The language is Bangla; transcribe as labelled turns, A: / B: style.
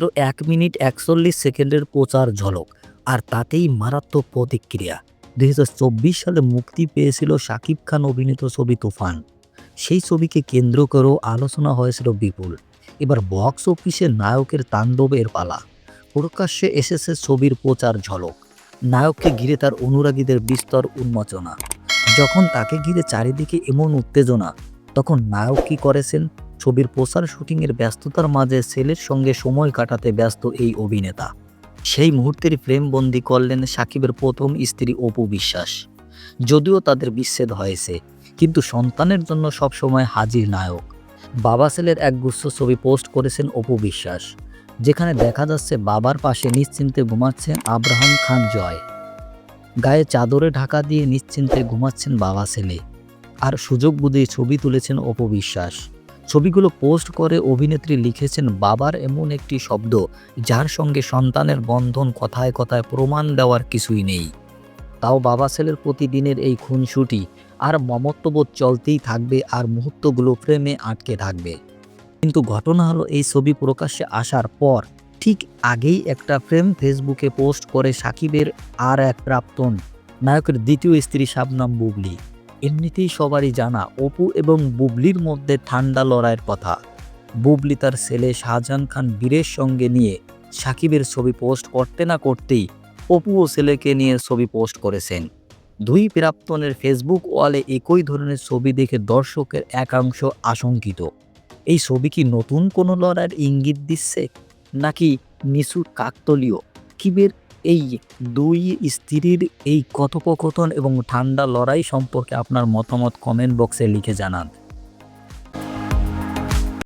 A: মাত্র এক মিনিট একচল্লিশ সেকেন্ডের প্রচার ঝলক, আর তাতেই মারাত্মক প্রতিক্রিয়া। দু হাজার চব্বিশ সালে মুক্তি পেয়েছিল শাকিব খান অভিনীত ছবি তুফান। সেই ছবিকে কেন্দ্র করেও আলোচনা হয়েছিল বিপুল। এবার বক্স অফিসে নায়কের তাণ্ডবের পালা। প্রকাশ্যে এসেছে ছবির প্রচার ঝলক। নায়ককে ঘিরে তার অনুরাগীদের বিস্তর উন্মোচনা। যখন তাকে ঘিরে চারিদিকে এমন উত্তেজনা, তখন নায়ক কী করেছেন? ছবির প্রচার শুটিংয়ের ব্যস্ততার মাঝে ছেলের সঙ্গে সময় কাটাতে ব্যস্ত এই অভিনেতা। সেই মুহূর্তের ফ্রেম বন্দি করলেন সাকিবের প্রথম স্ত্রী অপু বিশ্বাস। যদিও তাদের বিচ্ছেদ হয়েছে, কিন্তু সন্তানের জন্য সবসময় হাজির নায়ক। বাবা ছেলের একগুচ্ছ ছবি পোস্ট করেছেন অপু বিশ্বাস, যেখানে দেখা যাচ্ছে বাবার পাশে নিশ্চিন্তে ঘুমাচ্ছেন আব্রাহাম খান জয়। গায়ে চাদরে ঢাকা দিয়ে নিশ্চিন্তে ঘুমাচ্ছেন বাবা ছেলে আর সুযোগ বুঝে ছবি তুলেছেন অপু বিশ্বাস। ছবিগুলো পোস্ট করে অভিনেত্রী লিখেছেন, বাবার এমন একটি শব্দ, যার সঙ্গে সন্তানের বন্ধন কথায় কথায় প্রমাণ দেওয়ার কিছুই নেই। তাও বাবা ছেলের প্রতিদিনের এই খুনসুটি, আর মমত্ববোধ চলতেই থাকবে, আর মুহূর্তগুলো ফ্রেমে আটকে থাকবে। কিন্তু ঘটনা হলো, এই ছবি প্রকাশ্যে আসার পর ঠিক আগেই একটা ফ্রেম ফেসবুকে পোস্ট করে সাকিবের আর এক প্রাক্তন নায়কের দ্বিতীয় স্ত্রী শাবনাম বুবলি। এমনিতেই সবারই জানা অপু এবং বুবলির মধ্যে ঠান্ডা লড়াইয়ের কথা। বুবলি তার ছেলে শাহজাহান খান বীরের সঙ্গে নিয়ে সাকিবের ছবি পোস্ট করতে না করতেই অপু ও ছেলেকে নিয়ে ছবি পোস্ট করেছেন। দুই প্রাক্তনের ফেসবুক ওয়ালে একই ধরনের ছবি দেখে দর্শকের একাংশ আশঙ্কিত। এই ছবি কি নতুন কোনো লড়াইয়ের ইঙ্গিত দিচ্ছে? নাকি নিচুর কাকতলীয় কিবের এই দুই স্ত্রীর এই কথোপকথন এবং ঠান্ডা লড়াই সম্পর্কে আপনার মতামত কমেন্ট বক্সে লিখে জানান।